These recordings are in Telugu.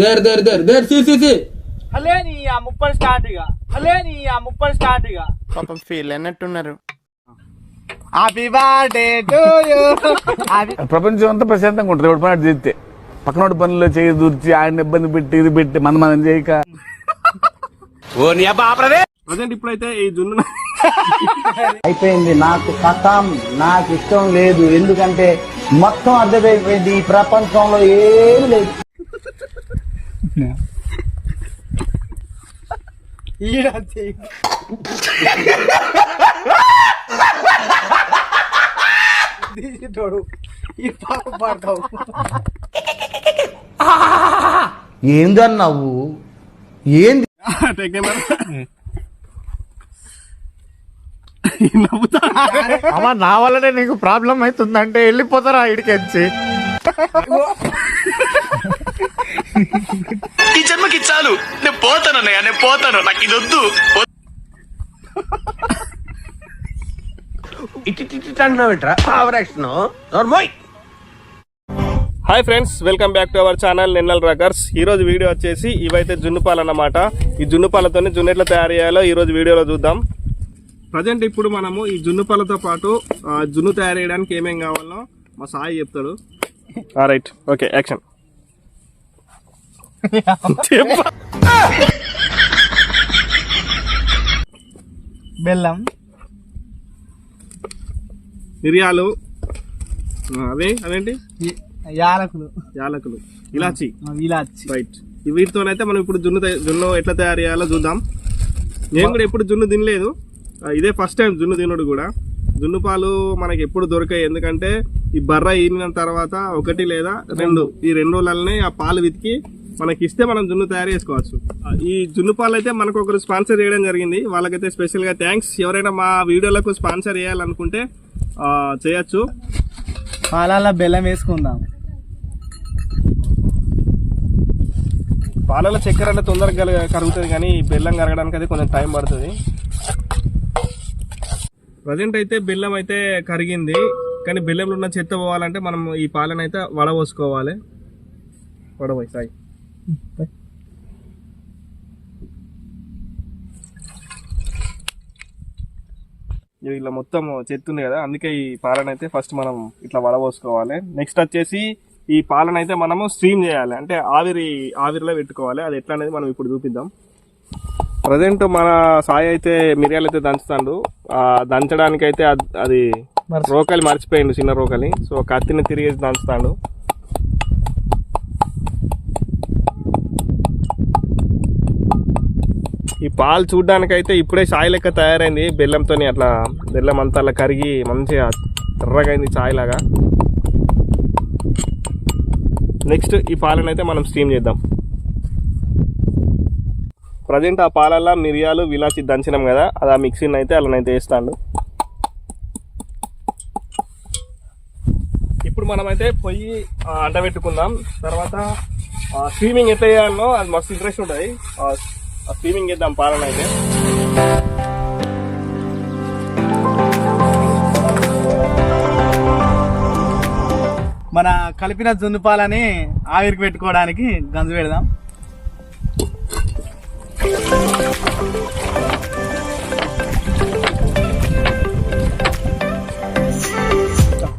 There there there there see C సి. అలే నీ ఆ ముప్పై స్టార్ట్ ఇక అలే నీ ఆ ముప్పై స్టార్ట్ ఇక పాపం ఫీల్ అయినట్టున్నారు. హ్యాపీ బర్త్డే టు యూ ప్రపంచం అంతా ప్రశాంతంగా ఉంటుంది. ఎవడు పని చేస్తే. పక్కనోడి పనుల్లో చేయి దూర్చి ఆయన ఇబ్బంది పెట్టి ఇది పెట్టి మంది మనం చేయక. ప్రజెంట్ ఇప్పుడైతే ఈ జున్ను అయిపోయింది. నాకు కథం నాకు ఇష్టం లేదు. ఎందుకంటే మొత్తం అర్థమైపోయింది. ఈ ప్రపంచంలో ఏమి లేదు. ఏందన్నావు? ఏంది? అమ్మా నా వల్లనే నీకు ప్రాబ్లం అవుతుందంటే వెళ్ళిపోతారా ఇడికెచ్చి? ఈ జన్మకి చాలు. నేను పోతాను అన్నయ్య నేను పోతాను. నాకు ఇది వద్దు. Hi friends welcome back to our channel Nennel రకర్స్ ఈ రోజు వీడియో వచ్చేసి ఇవైతే జున్నుపాలు అన్నమాట ఈ జున్ను పాలతోనే జున్ను ఎట్లా తయారు చేయాలో ఈ రోజు వీడియోలో చూద్దాం ప్రజెంట్ ఇప్పుడు మనము ఈ జున్ను పాలతో పాటు జున్ను తయారు చేయడానికి ఏమేం కావాలో మా సాయి చెప్తాడు రైట్ ఓకే యాక్షన్ బెల్లం. మిరియాలు. అవేంటి? ఈ- యాలకులు. యాలకులు. ఇలాచి. ఇలాచి. రైట్ వీటితోనైతే మనం ఇప్పుడు జున్ను జున్ను ఎట్లా తయారు చేయాలో చూద్దాం. నేను కూడా ఎప్పుడు జున్ను తినలేదు. ఇదే ఫస్ట్ టైం జున్ను తినడు కూడా. జున్ను పాలు మనకి ఎప్పుడు దొరకాయి ఎందుకంటే ఈ బర్ర ఈనిన తర్వాత ఒకటి లేదా రెండు ఈ రెండు రోజులనే ఆ పాలు వెతికి మనకి ఇస్తే మనం జున్ను తయారు చేసుకోవచ్చు. ఈ జున్ను పాలు అయితే మనకు ఒకరు స్పాన్సర్ చేయడం జరిగింది. వాళ్ళకైతే స్పెషల్గా థ్యాంక్స్. ఎవరైనా మా వీడియోలకు స్పాన్సర్ చేయాలనుకుంటే చేయొచ్చు. పాలల్లో బెల్లం వేసుకుందాం. పాలలో చక్కెర అంటే తొందరగా కరగ- కరుగుతుంది కానీ ఈ బెల్లం కరగడానికి అయితే కొంచెం టైం పడుతుంది. ప్రజెంట్ అయితే బెల్లం అయితే కరిగింది. కానీ బెల్లంలో ఉన్న చెత్త పోవాలంటే మనం ఈ పాలను అయితే వడపోసుకోవాలి. వడపోయి సాయి ఇది ఇలా మొత్తం చెత్త ఉంది కదా అందుకే ఈ పాలన అయితే ఫస్ట్ మనం ఇట్లా వడపోసుకోవాలి నెక్స్ట్ వచ్చేసి ఈ పాలన అయితే మనము స్ట్రీమ్ చేయాలి. అంటే ఆవిరి ఆవిరిలో పెట్టుకోవాలి. అది ఎట్లా అనేది మనం ఇప్పుడు చూపిద్దాం. ప్రజెంట్ మన సాయి అయితే మిరియాలు అయితే దంచుతాడు. ఆ దంచడానికి అయితే అద్- అది రోకలి మర్చిపోయిండు చిన్న రోకలి. సో కత్తిని తిరిగేసి దంచుతాడు ఈ పాలు చూడ్డానికైతే ఇప్పుడే చాయ్ లెక్క తయారైంది. బెల్లంతో అట్లా బెల్లం అంతా అలా కరిగి మంచిగా ఎర్రగైంది చాయ్ లాగా. నెక్స్ట్ ఈ పాలను అయితే మనం స్టీమ్ చేద్దాం. ప్రజెంట్ ఆ పాలల్లో మిరియాలు విలాచి దంచినాం కదా అది ఆ మిక్సీని అయితే అలానైతే వేస్తాను ఇప్పుడు మనమైతే పొయ్యి అంటబెట్టుకుందాం. తర్వాత స్ట్రీమింగ్ ఎట్లా చేయాలనో అది మస్తు ఇంట్రెస్ట్ ఉంటుంది. స్ట్రీమింగ్ చేద్దాం పాలన అయితే. మన కలిపిన జున్ను పాలని ఆవిరికి పెట్టుకోవడానికి గంజు పెడదాం.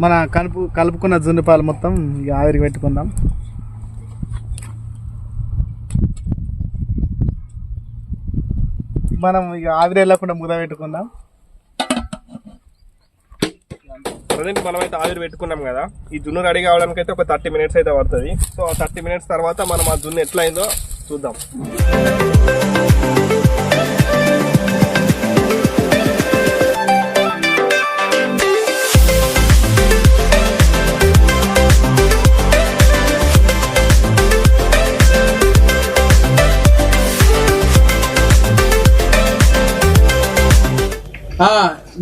మన కలుపు కలుపుకున్న జున్ను పాలు మొత్తం ఇక ఆవిరికి పెట్టుకుందాం. మనం ఇక ఆవిరి వెళ్ళకుండా ముద పెట్టుకుందాం. ప్రజెంట్ మనం అయితే ఆవిరి పెట్టుకున్నాం కదా ఈ జున్ను రెడీ కావడానికి అయితే ఒక థర్టీ మినిట్స్ అయితే పడుతుంది. సో ఆ థర్టీ మినిట్స్ తర్వాత మనం ఆ జున్ను ఎట్లా అయిందో చూద్దాం.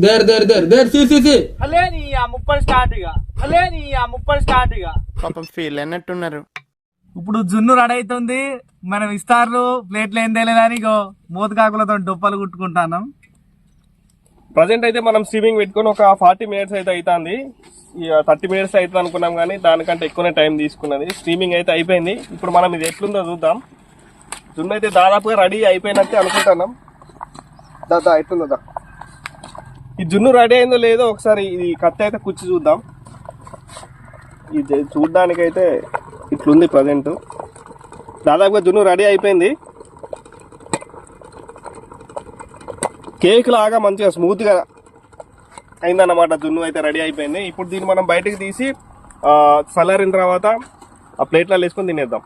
There there there there see C సి. అలే నీ ఆ ముప్పై స్టార్ట్ ఇక అలే నీ ఆ ముప్పై స్టార్ట్ ఇక పాపం ఫీల్ అయినట్టున్నారు. ఇప్పుడు జున్ను రెడీ అవుతుంది. మనం ఇస్తార్లు ప్లేట్లు ఏం తెలియదని మూతకాకులతో డొప్పలు కుట్టుకుంటాను ప్రజెంట్ అయితే మనం స్ట్రీమింగ్ పెట్టుకొని ఒక ఫార్టీ మినిట్స్ అయితే అవుతుంది థర్టీ మినిట్స్ అవుతుంది అనుకున్నాం కానీ దానికంటే ఎక్కువనే టైం తీసుకున్నది. స్ట్రీమింగ్ అయితే అయిపోయింది. ఇప్పుడు మనం ఇది ఎట్లుందో చూద్దాం. జున్ను అయితే దాదాపుగా రెడీ అయిపోయినట్టే అనుకుంటున్నాం. దాదా ఎట్లుందో దా. ఈ జున్ను రెడీ అయిందో లేదో ఒకసారి ఇది కత్తి అయితే కుచ్చి చూద్దాం. ఇది చూడ్డానికైతే ఇట్లుంది ప్రజెంట్. దాదాపుగా జున్ను రెడీ అయిపోయింది. కేక్ లాగా మంచిగా స్మూత్గా అయిందన్నమాట జున్ను అయితే రెడీ అయిపోయింది. ఇప్పుడు దీన్ని మనం బయటకు తీసి ఆ, చల్లారిన తర్వాత ఆ ప్లేట్లో వేసుకొని తినేద్దాం.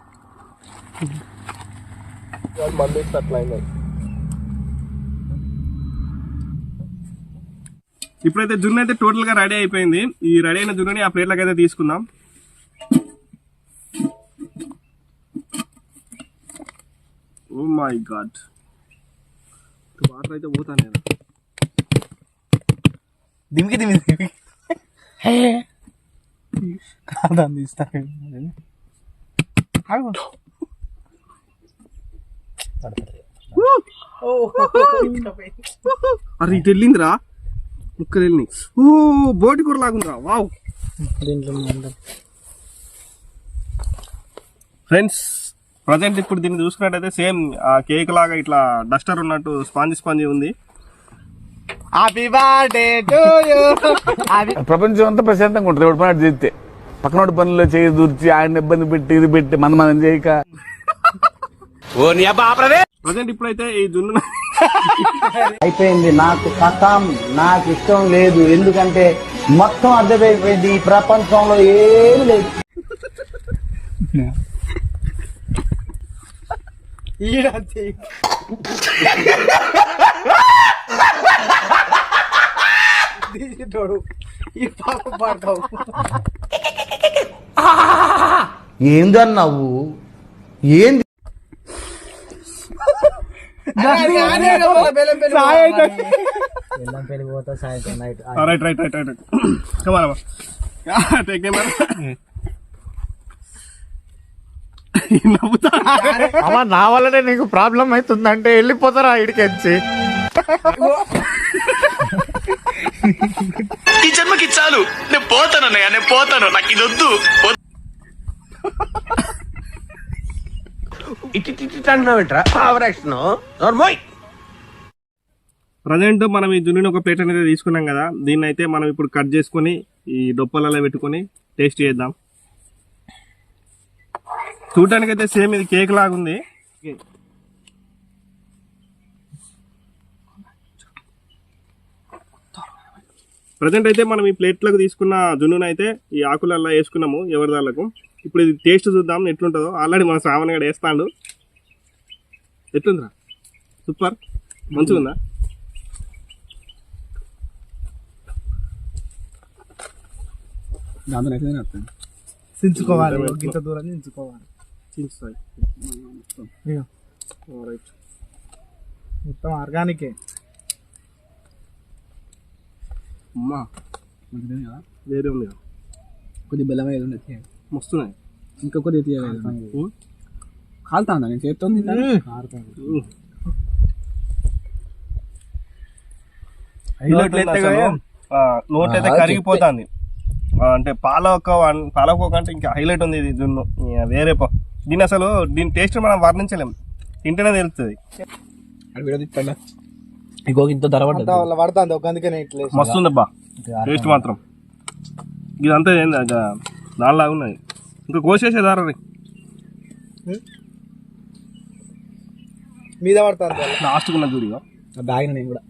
మంది అట్లా అయింది. ఇప్పుడైతే జున్ను అయితే టోటల్గా రెడీ అయిపోయింది. ఈ రెడీ అయిన జున్నుని ఆ ప్లేట్లకి అయితే తీసుకుందాం. ఓ మై గాడ్ వాటర్ అయితే పోతాను నేను. దిమికి దిమి దిమికి. కాదని. అరే ఇటు వెళ్ళిందిరా? ముక్కలు వెళ్ళినాయి ఓ బోటి కూర లాగుందిరా. వావ్. ఫ్రెండ్స్ ప్రజెంట్ ఇప్పుడు దీన్ని చూసుకున్నట్టయితే సేమ్ ఆ కేక్ లాగా ఇట్లా డస్టర్ ఉన్నట్టు స్పాంజి స్పాంజి ఉంది. హ్యాపీ బర్త్డే టు యూ ప్రపంచం అంతా ప్రశాంతంగా ఉంటుంది. ఎవడు పని చేస్తే. పక్కనోడి పనుల్లో చేయి దూర్చి ఆయన ఇబ్బంది పెట్టి ఇది పెట్టి మన మనం చేయక. ప్రజెంట్ ఇప్పుడైతే ఈ జున్ను అయిపోయింది. నాకు కథం నాకు ఇష్టం లేదు. ఎందుకంటే మొత్తం అర్థమైపోయింది. ఈ ప్రపంచంలో ఏం లేదు. ఈడంతే తీసేటోడు ఈ పాప పాడతావు ఏందన్నావు? ఏంది? Right right right right. కమారా take నవ్వుతా. అమ్మా నా వల్లనే నీకు ప్రాబ్లం అవుతుందంటే వెళ్ళిపోతారా ఇడికెచ్చి ఈ జన్మకి చాలు. నేను పోతాను అన్నయ్య నేను పోతాను. నాకు ఇది వద్దు ప్రజెంట్ మనం ఈ జున్నుని ఒక ప్లేట్ అనేది తీసుకున్నాం కదా దీన్ని అయితే మనం ఇప్పుడు కట్ చేసుకొని ఈ డొప్పలలో పెట్టుకొని టేస్ట్ చేద్దాం. చూడటానికి అయితే సేమ్ ఇది కేక్ లాగా ఉంది. ప్రజెంట్ అయితే మనం ఈ ప్లేట్లకు తీసుకున్న జున్నును అయితే ఈ ఆకులల్లో వేసుకున్నాము ఎవరి దాళ్ళకు ఇప్పుడు ఇది టేస్ట్ చూద్దాం ఎట్లుంటుందో. ఆల్రెడీ మన శ్రావణ్ గడ వేస్తాడు. ఎట్లుందిరా? సూపర్. మంచిగా ఉందా చించుకోవాలి. ఇంత దూరం చించుకోవాలి. చించుతాయి. ఇగో, రైట్ మొత్తం ఆర్గానికే. అమ్మా. వేరే ఉంది కదా. కొద్ది బెల్లం ఏదో మస్తున్నాయి. ఇంకా కొద్ది తీయలేదు కాలుతా ఉందా నేను నోట్ అయితే కరిగిపోతుంది. అంటే పాలక పాలకోక అంటే ఇంకా హైలైట్ ఉంది ఇది జున్ను. ఇక వేరే పో దీని అసలు దీని టేస్ట్ మనం వర్ణించలేం. తింటేనే తెలుస్తుంది. ఇంకో ఇంత ధర పడుతుంది ఒక అందుకనే. మస్తు బా టేస్ట్ మాత్రం. ఇదంతా ఏంది? దానిలాగా ఉన్నది. ఇంకా కోసేసేదారా మీద పడుతుంది లాస్ట్ ఉన్న చూడిగా బ్యాగ్ నేను కూడా.